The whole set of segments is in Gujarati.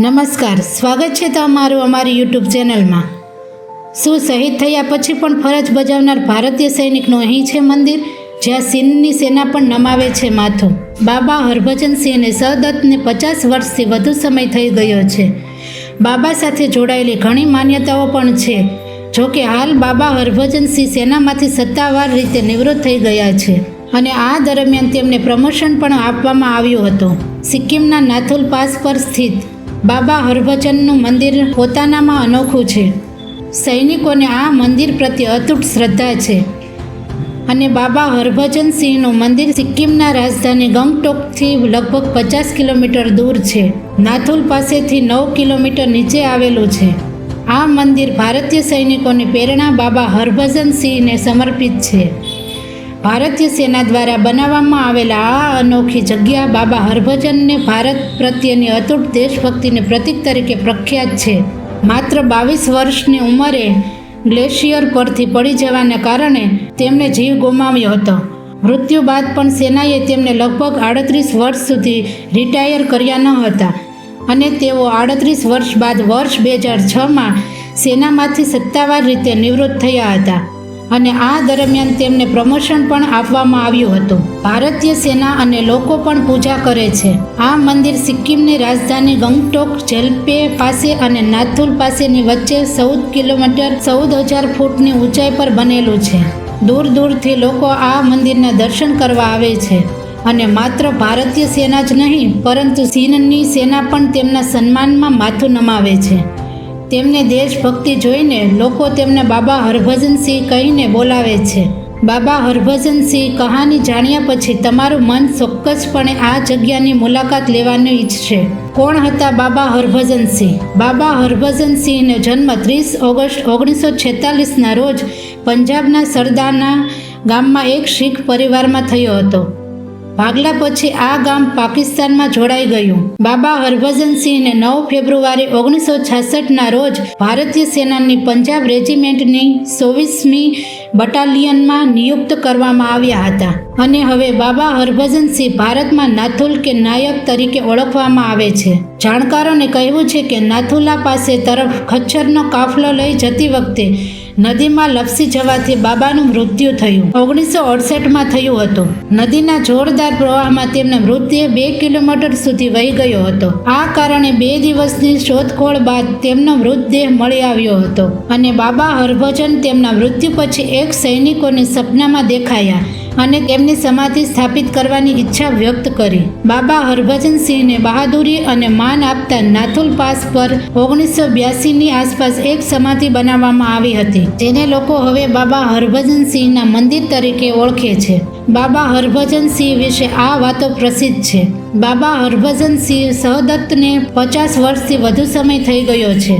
નમસ્કાર, સ્વાગત છે તમારું અમારી યુટ્યુબ ચેનલમાં. શું શહીદ થયા પછી પણ ફરજ બજાવનાર ભારતીય સૈનિકનું અહીં છે મંદિર, જ્યાં સિંહની સેના પણ નમાવે છે માથું? બાબા હરભજન સિંહને સદત્તને પચાસ વર્ષથી વધુ સમય થઈ ગયો છે. બાબા સાથે જોડાયેલી ઘણી માન્યતાઓ પણ છે. જો કે હાલ બાબા હરભજન સિંહ સેનામાંથી સત્તાવાર રીતે નિવૃત્ત થઈ ગયા છે અને આ દરમિયાન તેમને પ્રમોશન પણ આપવામાં આવ્યું હતું. સિક્કિમના નાથુલ પાસ પર સ્થિત બાબા હરભજનનું મંદિર પોતાનામાં અનોખું છે. સૈનિકોને આ મંદિર પ્રત્યે અતૂટ શ્રદ્ધા છે. અને બાબા હરભજન સિંહનું મંદિર સિક્કિમના રાજધાની ગંગટોકથી લગભગ પચાસ કિલોમીટર દૂર છે. નાથુલ પાસેથી નવ કિલોમીટર નીચે આવેલું છે. આ મંદિર ભારતીય સૈનિકોની પ્રેરણા બાબા હરભજન સિંહને સમર્પિત છે. ભારતીય સેના દ્વારા બનાવવામાં આવેલા આ અનોખી જગ્યા બાબા હરભજનને ભારત પ્રત્યેની અતૂટ દેશભક્તિને પ્રતીક તરીકે પ્રખ્યાત છે. માત્ર બાવીસ વર્ષની ઉંમરે ગ્લેશિયર પરથી પડી જવાને કારણે તેમણે જીવ ગુમાવ્યો હતો. મૃત્યુ બાદ પણ સેનાએ તેમને લગભગ આડત્રીસ વર્ષ સુધી રિટાયર કર્યા ન હતા અને તેઓ આડત્રીસ વર્ષ બાદ વર્ષ બે હજાર છમાં સેનામાંથી સત્તાવાર રીતે નિવૃત્ત થયા હતા. અને આ દરમિયાન તેમને પ્રમોશન પણ આપવામાં આવ્યું હતું. ભારતીય સેના અને લોકો પણ પૂજા કરે છે. આ મંદિર સિક્કિમની રાજધાની ગંગટોક, જેલ્પે પાસે અને નાથુલ પાસેની વચ્ચે ચૌદ કિલોમીટર, ચૌદ હજાર ફૂટની ઊંચાઈ પર બનેલું છે. દૂર દૂરથી લોકો આ મંદિરના દર્શન કરવા આવે છે. અને માત્ર ભારતીય સેના જ નહીં, પરંતુ ચીનની સેના પણ તેમના સન્માનમાં માથું નમાવે છે. તેમને દેશભક્તિ જોઈને લોકો તેમને બાબા હરભજનસિંહ કહીને બોલાવે છે. બાબા હરભજનસિંહ કહાની જાણ્યા પછી તમારું મન ચોક્કસપણે આ જગ્યાની મુલાકાત લેવાનું ઈચ્છશે કોણ હતા બાબા હરભજનસિંહ? બાબા હરભજનસિંહનો જન્મ ત્રીસ ઓગસ્ટ ઓગણીસો છેતાલીસના રોજ પંજાબના સરદારના ગામમાં એક શીખ પરિવારમાં થયો હતો. ભાગલા પછી આ ગામ પાકિસ્તાનમાં જોડાઈ ગયું. બાબા હરભજનસિંહને નવ ફેબ્રુઆરી ઓગણીસો છાસઠના રોજ ભારતીય સેનાની પંજાબ રેજિમેન્ટની ચોવીસમી બટાલિયનમાં નિયુક્ત કરવામાં આવ્યા હતા. અને હવે બાબા હરભજનસિંહ ભારતમાં નાથુલ કે નાયક તરીકે ઓળખવામાં આવે છે. જાણકારોને કહેવું છે કે નાથુલા પાસે તરફ ખચ્ચરનો કાફલો લઈ જતી વખતે નદીમાં લપસી જવાથી બાબાનું મૃત્યુ થયું. ઓગણીસો અડસઠમાં થયું હતું. નદીના જોરદાર પ્રવાહમાં તેમનો મૃતદેહ બે કિલોમીટર સુધી વહી ગયો હતો. આ કારણે બે દિવસની શોધખોળ બાદ તેમનો મૃતદેહ મળી આવ્યો હતો અને બાબા હરભજન તેમના મૃત્યુ પછી એક સૈનિકોને સપનામાં દેખાયા. અને તેમની સમાધિ સ્થાપિત કરવાની ઈચ્છા વ્યક્ત કરી. બાબા હરભજનસિંહને બહાદુરી અને માન આપતા નાથુલ પાસ પર ઓગણીસો બ્યાસીની આસપાસ એક સમાધિ બનાવવામાં આવી હતી. જેને લોકો હવે બાબા હરભજનસિંહના મંદિર તરીકે ઓળખે છે. બાબા હરભજન સિંહ વિશે આ વાતો પ્રસિદ્ધ છે. બાબા હરભજન સિંહ સહદત્તને પચાસ વર્ષથી વધુ સમય થઈ ગયો છે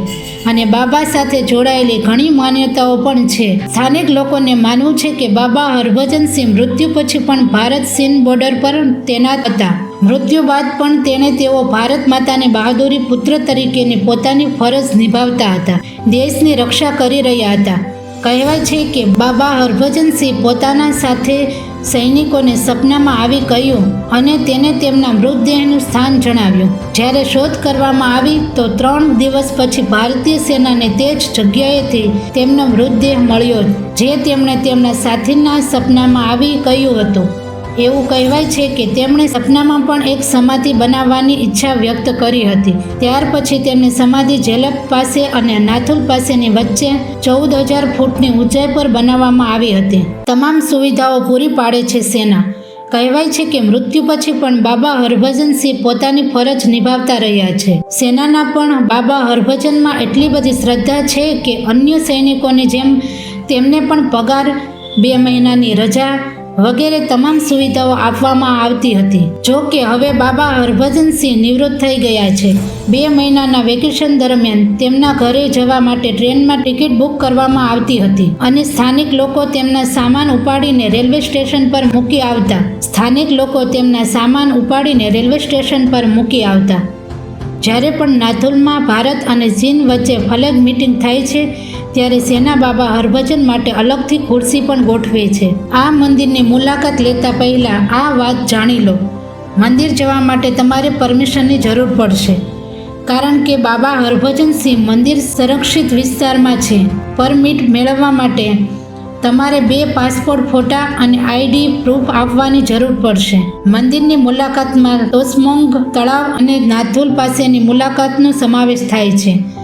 અને બાબા સાથે જોડાયેલી ઘણી માન્યતાઓ પણ છે. સ્થાનિક લોકોને માનવું છે કે બાબા હરભજન સિંહ મૃત્યુ પછી પણ ભારત ચીન બોર્ડર પર તૈનાત હતા. મૃત્યુ બાદ પણ તેણે તેઓ ભારત માતાને બહાદુરી પુત્ર તરીકેની પોતાની ફરજ નિભાવતા હતા. દેશની રક્ષા કરી રહ્યા હતા. કહેવાય છે કે બાબા હરભજન સિંહ પોતાના સાથે સૈનિકોને સપનામાં આવી કહ્યું અને તેને તેમના મૃતદેહનું સ્થાન જણાવ્યું. જ્યારે શોધ કરવામાં આવી તો ત્રણ દિવસ પછી ભારતીય સેનાને તે જ જગ્યાએથી તેમનો મૃતદેહ મળ્યો, જે તેમણે તેમના સાથીના સપનામાં આવી કહ્યું હતું. એવું કહેવાય છે કે તેમણે સપનામાં પણ એક સમાધિ બનાવવાની ઈચ્છા વ્યક્ત કરી હતી. ત્યાર પછી તેમની સમાધિ જેલપ પાસે અને નાથુલ પાસેની વચ્ચે ચૌદ હજાર ફૂટની ઊંચાઈ પર બનાવવામાં આવી હતી. તમામ સુવિધાઓ પૂરી પાડે છે સેના. કહેવાય છે કે મૃત્યુ પછી પણ બાબા હરભજન સિંહ પોતાની ફરજ નિભાવતા રહ્યા છે. સેનાના પણ બાબા હરભજનમાં એટલી બધી શ્રદ્ધા છે કે અન્ય સૈનિકોની જેમ તેમને પણ પગાર બે મહિનાની રજા વગેરે તમામ સુવિધાઓ આપવામાં આવતી હતી. જો કે હવે બાબા હરભજન સિંહ નિવૃત્ત થઈ ગયા છે. બે મહિનાના વેકેશન દરમિયાન તેમના ઘરે જવા માટે ટ્રેનમાં ટિકિટ બુક કરવામાં આવતી હતી અને સ્થાનિક લોકો તેમના સામાન ઉપાડીને રેલવે સ્ટેશન પર મૂકી આવતા. સ્થાનિક લોકો તેમના સામાન ઉપાડીને રેલવે સ્ટેશન પર મૂકી આવતા. જ્યારે પણ નાથુલમાં ભારત અને ચીન વચ્ચે ફલેગ મીટિંગ થાય છે ત્યારે સેના બાબા હરભજન માટે અલગથી ખુરશી પણ ગોઠવે છે. આ મંદિરની મુલાકાત લેતા પહેલાં આ વાત જાણી લો. મંદિર જવા માટે તમારે પરમિશનની જરૂર પડશે. કારણ કે બાબા હરભજનસિંહ મંદિર સંરક્ષિત વિસ્તારમાં છે. પરમિટ મેળવવા માટે તમારે બે પાસપોર્ટ ફોટા અને આઈડી પ્રૂફ આપવાની જરૂર પડશે. મંદિરની મુલાકાતમાં તોસમોંગ તળાવ અને નાથુલ પાસેની મુલાકાતનો સમાવેશ થાય છે.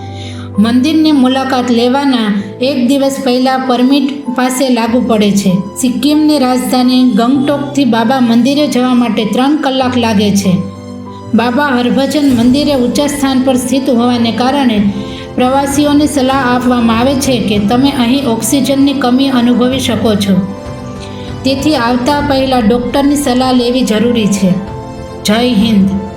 મંદિરની મુલાકાત લેવાના એક દિવસ પહેલાં પરમિટ પાસે લાગુ પડે છે. સિક્કિમની રાજધાની ગંગટોકથી બાબા મંદિરે જવા માટે ત્રણ કલાક લાગે છે. બાબા હરભજન મંદિરે ઊંચા સ્થાન પર સ્થિત હોવાને કારણે પ્રવાસીઓને સલાહ આપવામાં આવે છે કે તમે અહીં ઓક્સિજનની કમી અનુભવી શકો છો. તેથી આવતા પહેલાં ડૉક્ટરની સલાહ લેવી જરૂરી છે. જય હિન્દ.